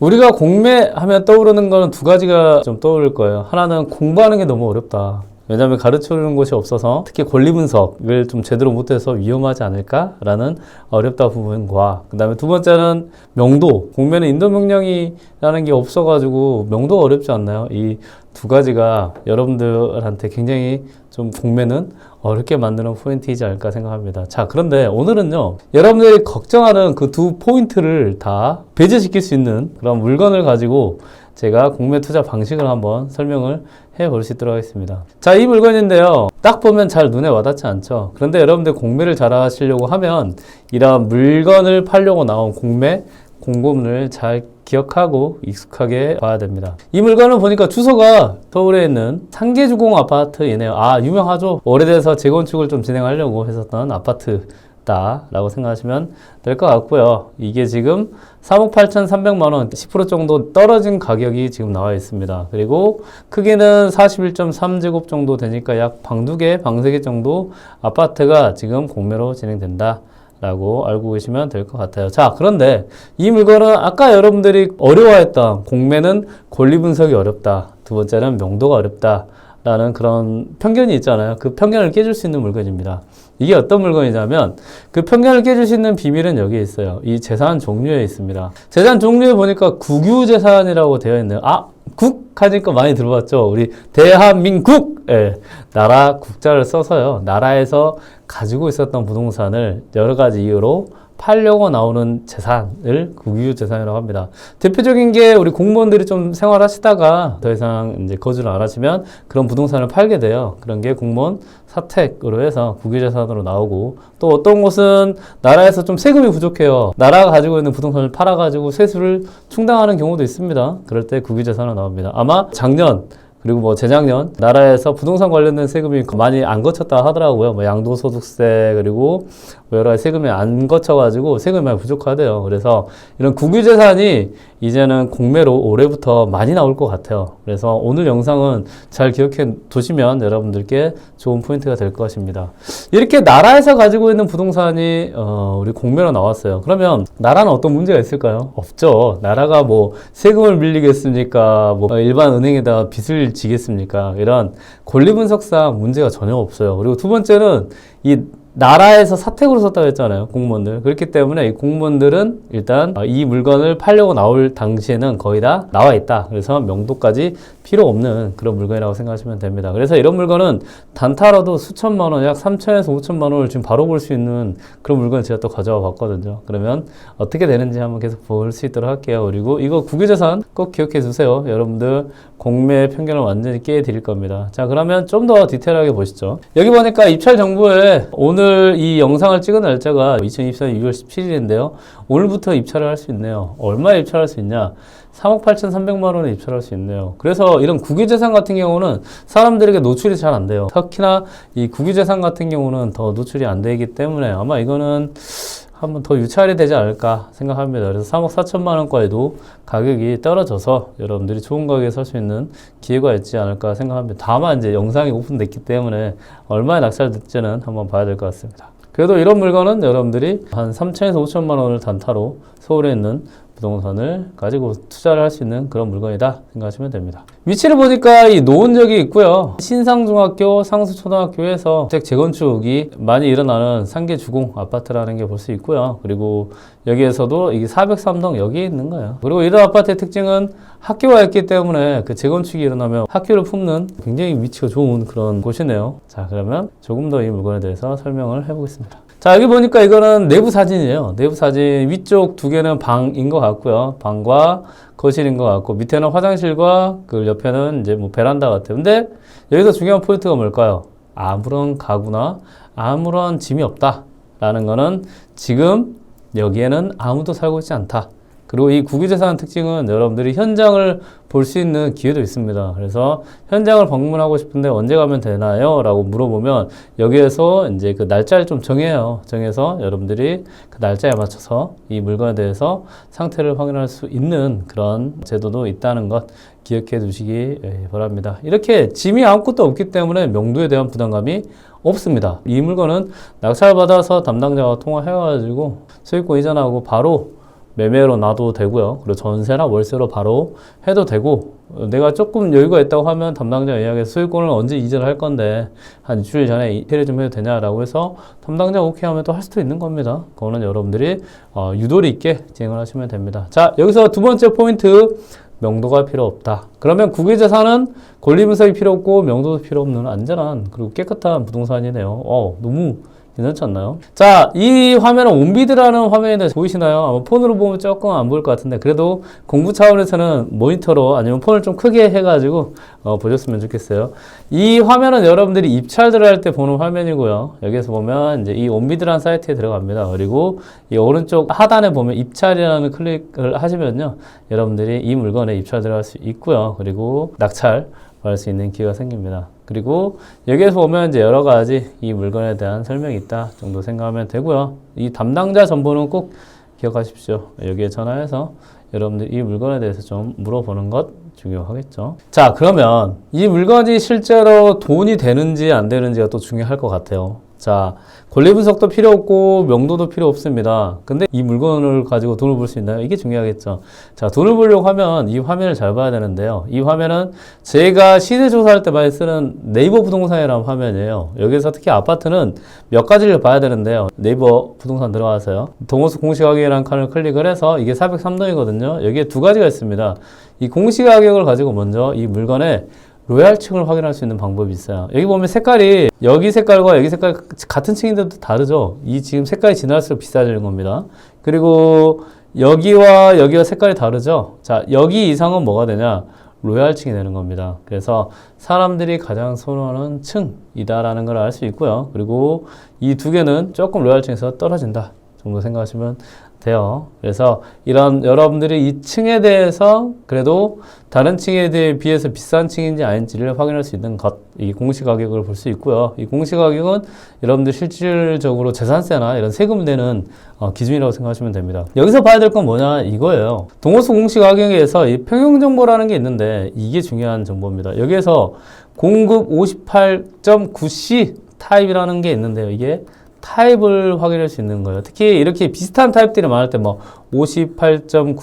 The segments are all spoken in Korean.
우리가 공매하면 떠오르는 거는 두 가지가 좀 떠오를 거예요. 하나는 공부하는 게 너무 어렵다. 왜냐하면 가르쳐주는 곳이 없어서 특히 권리 분석을 좀 제대로 못해서 위험하지 않을까라는 어렵다 부분과 그 다음에 두 번째는 명도 공매는 인도 명령이라는 게 없어가지고 명도가 어렵지 않나요? 이 두 가지가 여러분들한테 굉장히 좀 공매는 어렵게 만드는 포인트이지 않을까 생각합니다. 자, 그런데 오늘은요, 여러분들이 걱정하는 그 두 포인트를 다 배제시킬 수 있는 그런 물건을 가지고 제가 공매 투자 방식을 한번 설명을 해 볼 수 있도록 하겠습니다. 자, 이 물건인데요. 딱 보면 잘 눈에 와닿지 않죠. 그런데 여러분들 공매를 잘 하시려고 하면 이런 물건을 팔려고 나온 공매, 공고문을 잘 기억하고 익숙하게 봐야 됩니다. 이 물건을 보니까 주소가 서울에 있는 상계주공 아파트이네요. 아, 유명하죠? 오래돼서 재건축을 좀 진행하려고 했었던 아파트. 라고 생각하시면 될 것 같고요. 이게 지금 3억 8,300만 원, 10% 정도 떨어진 가격이 지금 나와 있습니다. 그리고 크기는 41.3제곱 정도 되니까 약 방 두 개, 방 세 개 정도 아파트가 지금 공매로 진행된다. 라고 알고 계시면 될 것 같아요. 자, 그런데 이 물건은 아까 여러분들이 어려워했던 공매는 권리 분석이 어렵다. 두 번째는 명도가 어렵다. 라는 그런 편견이 있잖아요. 그 편견을 깨줄 수 있는 물건입니다. 이게 어떤 물건이냐면 그 편견을 깨줄 수 있는 비밀은 여기에 있어요. 이 재산 종류에 있습니다. 재산 종류에 보니까 국유재산이라고 되어 있네요. 아, 국 하니까 많이 들어봤죠. 우리 대한민국 예, 나라 국자를 써서요. 나라에서 가지고 있었던 부동산을 여러 가지 이유로 팔려고 나오는 재산을 국유 재산이라고 합니다. 대표적인 게 우리 공무원들이 좀 생활하시다가 더 이상 이제 거주를 안 하시면 그런 부동산을 팔게 돼요. 그런 게 공무원 사택으로 해서 국유 재산으로 나오고 또 어떤 곳은 나라에서 좀 세금이 부족해요. 나라가 가지고 있는 부동산을 팔아 가지고 세수를 충당하는 경우도 있습니다. 그럴 때 국유 재산으로 나옵니다. 아마 작년 그리고 뭐 재작년 나라에서 부동산 관련된 세금이 많이 안 거쳤다 하더라고요. 뭐 양도소득세 그리고 가지 세금이 안 거쳐가지고 세금이 많이 부족하대요. 그래서 이런 국유재산이 이제는 공매로 올해부터 많이 나올 것 같아요. 그래서 오늘 영상은 잘 기억해 두시면 여러분들께 좋은 포인트가 될 것입니다. 이렇게 나라에서 가지고 있는 부동산이 어, 우리 공매로 나왔어요. 그러면 나라는 어떤 문제가 있을까요? 없죠. 나라가 뭐 세금을 밀리겠습니까? 뭐 일반 은행에다 빚을 지겠습니까? 이런 권리 분석상 문제가 전혀 없어요. 그리고 두 번째는 이 나라에서 사택으로 썼다고 했잖아요. 공무원들. 그렇기 때문에 이 공무원들은 일단 이 물건을 팔려고 나올 당시에는 거의 다 나와 있다. 그래서 명도까지 필요 없는 그런 물건이라고 생각하시면 됩니다. 그래서 이런 물건은 단타로도 수천만 원, 약 3천에서 5천만 원을 지금 바로 볼 수 있는 그런 물건을 제가 또 가져와 봤거든요. 그러면 어떻게 되는지 한번 계속 볼 수 있도록 할게요. 그리고 이거 국유재산 꼭 기억해 주세요. 여러분들 공매 편견을 완전히 깨 드릴 겁니다. 자, 그러면 좀 더 디테일하게 보시죠. 여기 보니까 입찰 정보에 오늘 이 영상을 찍은 날짜가 2024년 6월 17일인데요. 오늘부터 입찰을 할 수 있네요. 얼마에 입찰할 수 있냐? 3억 8,300만 원에 입찰할 수 있네요. 그래서 이런 국유재산 같은 경우는 사람들에게 노출이 잘 안 돼요. 특히나 이 국유재산 같은 경우는 더 노출이 안 되기 때문에 아마 이거는 한번 더 유찰이 되지 않을까 생각합니다. 그래서 3억 4천만 원까지도 가격이 떨어져서 여러분들이 좋은 가격에 살 수 있는 기회가 있지 않을까 생각합니다. 다만 이제 영상이 오픈됐기 때문에 얼마에 낙찰될지는 한번 봐야 될 것 같습니다. 그래도 이런 물건은 여러분들이 한 3천에서 5천만 원을 단타로 서울에 있는 부동산을 가지고 투자를 할 수 있는 그런 물건이다 생각하시면 됩니다. 위치를 보니까 이 노원역이 있고요. 신상중학교, 상수초등학교에서 재 재건축이 많이 일어나는 상계주공 아파트라는 게 볼 수 있고요. 그리고 여기에서도 이게 403동 여기에 있는 거예요. 그리고 이런 아파트의 특징은 학교가 있기 때문에 그 재건축이 일어나면 학교를 품는 굉장히 위치가 좋은 그런 곳이네요. 자, 그러면 조금 더 이 물건에 대해서 설명을 해보겠습니다. 자, 여기 보니까 이거는 내부 사진이에요. 내부 사진 위쪽 두 개는 방인 것 같고요. 방과 거실인 것 같고 밑에는 화장실과 그 옆에는 이제 뭐 베란다 같아요. 근데 여기서 중요한 포인트가 뭘까요? 아무런 가구나 아무런 짐이 없다라는 거는 지금 여기에는 아무도 살고 있지 않다. 그리고 이 국유재산 특징은 여러분들이 현장을 볼 수 있는 기회도 있습니다. 그래서 현장을 방문하고 싶은데 언제 가면 되나요? 라고 물어보면 여기에서 이제 그 날짜를 좀 정해요. 정해서 여러분들이 그 날짜에 맞춰서 이 물건에 대해서 상태를 확인할 수 있는 그런 제도도 있다는 것 기억해 두시기 예, 바랍니다. 이렇게 짐이 아무것도 없기 때문에 명도에 대한 부담감이 없습니다. 이 물건은 낙찰받아서 담당자와 통화해가지고 소유권 이전하고 바로 매매로 놔도 되고요. 그리고 전세나 월세로 바로 해도 되고 어, 내가 조금 여유가 있다고 하면 담당자 이야기해서 소유권을 언제 이전을 할 건데 한 일주일 전에 이태리 좀 해도 되냐라고 해서 담당자 오케이 하면 또 할 수도 있는 겁니다. 그거는 여러분들이 어, 유도리 있게 진행을 하시면 됩니다. 자 여기서 두 번째 포인트 명도가 필요 없다. 그러면 국유재산은 권리분석이 필요 없고 명도도 필요 없는 안전한 그리고 깨끗한 부동산이네요. 어 너무 괜찮지 않나요? 자, 이 화면은 온비드라는 화면인데 보이시나요? 아마 폰으로 보면 조금 안 보일 것 같은데 그래도 공부 차원에서는 모니터로 아니면 폰을 좀 크게 해가지고 어, 보셨으면 좋겠어요. 이 화면은 여러분들이 입찰들을 할 때 보는 화면이고요. 여기에서 보면 이제 이 온비드라는 사이트에 들어갑니다. 그리고 이 오른쪽 하단에 보면 입찰이라는 클릭을 하시면요. 여러분들이 이 물건에 입찰 들어갈 수 있고요. 그리고 낙찰 받을 수 있는 기회가 생깁니다. 그리고 여기에서 보면 이제 여러 가지 이 물건에 대한 설명이 있다 정도 생각하면 되고요. 이 담당자 정보는 꼭 기억하십시오. 여기에 전화해서 여러분들 이 물건에 대해서 좀 물어보는 것 중요하겠죠. 자, 그러면 이 물건이 실제로 돈이 되는지 안 되는지가 또 중요할 것 같아요. 자, 권리 분석도 필요 없고 명도도 필요 없습니다. 근데 이 물건을 가지고 돈을 벌 수 있나요? 이게 중요하겠죠. 자, 돈을 벌려고 하면 이 화면을 잘 봐야 되는데요. 이 화면은 제가 시세 조사할 때 많이 쓰는 네이버 부동산이라는 화면이에요. 여기서 특히 아파트는 몇 가지를 봐야 되는데요. 네이버 부동산 들어가서요. 동호수 공시가격이라는 칸을 클릭을 해서 이게 403동이거든요. 여기에 두 가지가 있습니다. 이 공시가격을 가지고 먼저 이 물건의 로얄층을 확인할 수 있는 방법이 있어요. 여기 보면 색깔이 여기 색깔과 여기 색깔 같은 층인데도 다르죠. 이 지금 색깔이 지날수록 비싸지는 겁니다. 그리고 여기와 여기와 색깔이 다르죠. 자, 여기 이상은 뭐가 되냐? 로얄층이 되는 겁니다. 그래서 사람들이 가장 선호하는 층이다라는 걸 알 수 있고요. 그리고 이 두 개는 조금 로얄층에서 떨어진다 정도 생각하시면 돼요. 그래서 이런 여러분들이 이 층에 대해서 그래도 다른 층에 대해 비해서 비싼 층인지 아닌지를 확인할 수 있는 것, 이 공시 가격을 볼 수 있고요. 이 공시 가격은 여러분들 실질적으로 재산세나 이런 세금 내는 어, 기준이라고 생각하시면 됩니다. 여기서 봐야 될 건 뭐냐 이거예요. 동호수 공시 가격에서 이 평형 정보라는 게 있는데 이게 중요한 정보입니다. 여기에서 공급 58.9C 타입이라는 게 있는데요. 이게 타입을 확인할 수 있는 거예요. 특히 이렇게 비슷한 타입들이 많을 때 뭐 58.9,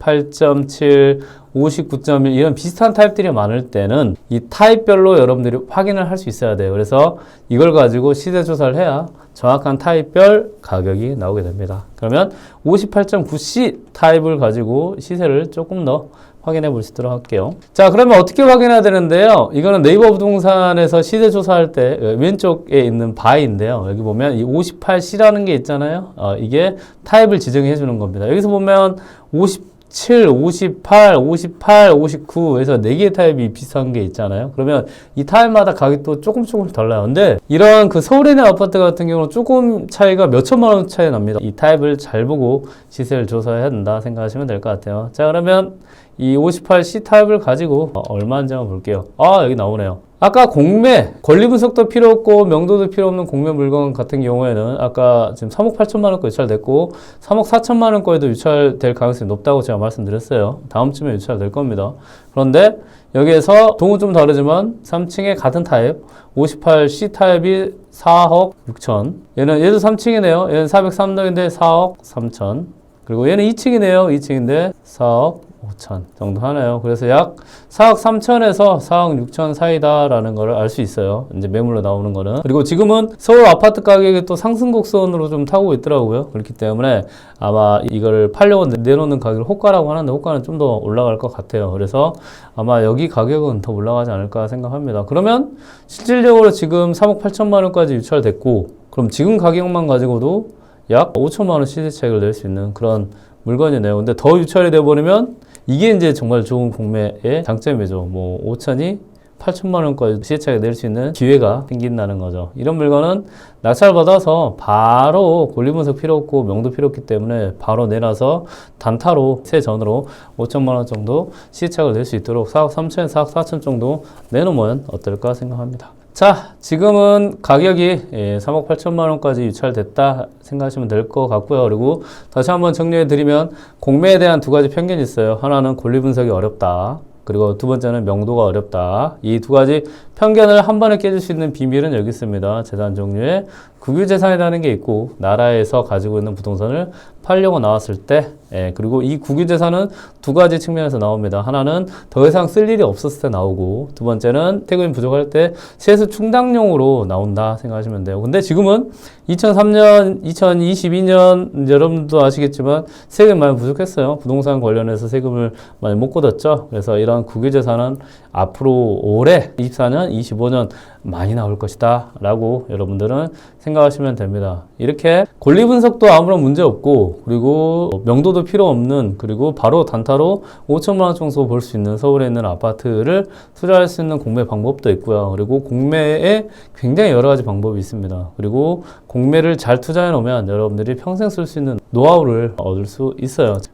58.7, 59.1 이런 비슷한 타입들이 많을 때는 이 타입별로 여러분들이 확인을 할 수 있어야 돼요. 그래서 이걸 가지고 시세 조사를 해야 정확한 타입별 가격이 나오게 됩니다. 그러면 58.9C 타입을 가지고 시세를 조금 더 확인해 볼수 있도록 할게요. 자, 그러면 어떻게 확인해야 되는데요? 이거는 네이버 부동산에서 시세 조사할 때 어, 왼쪽에 있는 바인데요. 여기 보면 이 58C라는 게 있잖아요. 어, 이게 타입을 지정해 주는 겁니다. 여기서 보면 57, 58, 58, 59 해서 4개의 타입이 비슷한 게 있잖아요. 그러면 이 타입마다 가격이 또 조금 조금씩 달라요. 근데 이런 그 서울에 있는 아파트 같은 경우는 조금 차이가 몇 천만 원 차이 납니다. 이 타입을 잘 보고 시세를 조사해야 된다 생각하시면 될 것 같아요. 자, 그러면 이 58C 타입을 가지고 어, 얼마인지 한번 볼게요. 아, 여기 나오네요. 아까 공매, 권리 분석도 필요 없고 명도도 필요 없는 공매 물건 같은 경우에는 아까 지금 3억 8천만 원 거 유찰됐고 3억 4천만 원 거에도 유찰될 가능성이 높다고 제가 말씀드렸어요. 다음 주면 유찰될 겁니다. 그런데 여기에서 동은 좀 다르지만 3층의 같은 타입 58C 타입이 4억 6천 얘는 얘도 3층이네요. 얘는 403동인데 4억 3천 그리고 얘는 2층이네요. 2층인데 4억 5천 정도 하네요. 그래서 약 4억 3천에서 4억 6천 사이다라는 걸 알 수 있어요. 이제 매물로 나오는 거는. 그리고 지금은 서울 아파트 가격이 또 상승 곡선으로 좀 타고 있더라고요. 그렇기 때문에 아마 이걸 팔려고 내놓는 가격을 호가라고 하는데 호가는 좀 더 올라갈 것 같아요. 그래서 아마 여기 가격은 더 올라가지 않을까 생각합니다. 그러면 실질적으로 지금 3억 8천만 원까지 유찰됐고 그럼 지금 가격만 가지고도 약 5천만 원 시세 차익을 낼 수 있는 그런 물건이네요. 근데 더 유찰이 돼버리면 이게 이제 정말 좋은 공매의 장점이죠. 뭐 5천이 8천만 원까지 시세차익을 낼수 있는 기회가 생긴다는 거죠. 이런 물건은 낙찰받아서 바로 권리분석 필요 없고 명도 필요 없기 때문에 바로 내놔서 단타로 세전으로 5천만 원 정도 시세차익을 낼 수 있도록 4억 3천, 4억 4천 정도 내놓으면 어떨까 생각합니다. 자, 지금은 가격이 예, 3억 8천만 원까지 유찰됐다 생각하시면 될 것 같고요. 그리고 다시 한번 정리해 드리면 공매에 대한 두 가지 편견이 있어요. 하나는 권리 분석이 어렵다. 그리고 두 번째는 명도가 어렵다. 이 두 가지 편견을 한 번에 깨줄 수 있는 비밀은 여기 있습니다. 재산 종류의 국유재산이라는 게 있고 나라에서 가지고 있는 부동산을 팔려고 나왔을 때 예, 그리고 이 국유재산은 두 가지 측면에서 나옵니다. 하나는 더 이상 쓸 일이 없었을 때 나오고 두 번째는 태금이 부족할 때 세수 충당용으로 나온다 생각하시면 돼요. 근데 지금은 2003년, 2022년 여러분도 아시겠지만 세금이 많이 부족했어요. 부동산 관련해서 세금을 많이 못 걷었죠. 그래서 이런 국유재산은 앞으로 올해 24년, 25년 많이 나올 것이다 라고 여러분들은 생각 하시면 됩니다. 이렇게 권리 분석도 아무런 문제 없고 그리고 명도도 필요 없는 그리고 바로 단타로 5천만 원 정도 벌수 있는 서울에 있는 아파트를 투자할 수 있는 공매 방법도 있고요. 그리고 공매에 굉장히 여러 가지 방법이 있습니다. 그리고 공매를 잘 투자해 놓으면 여러분들이 평생 쓸 수 있는 노하우를 얻을 수 있어요.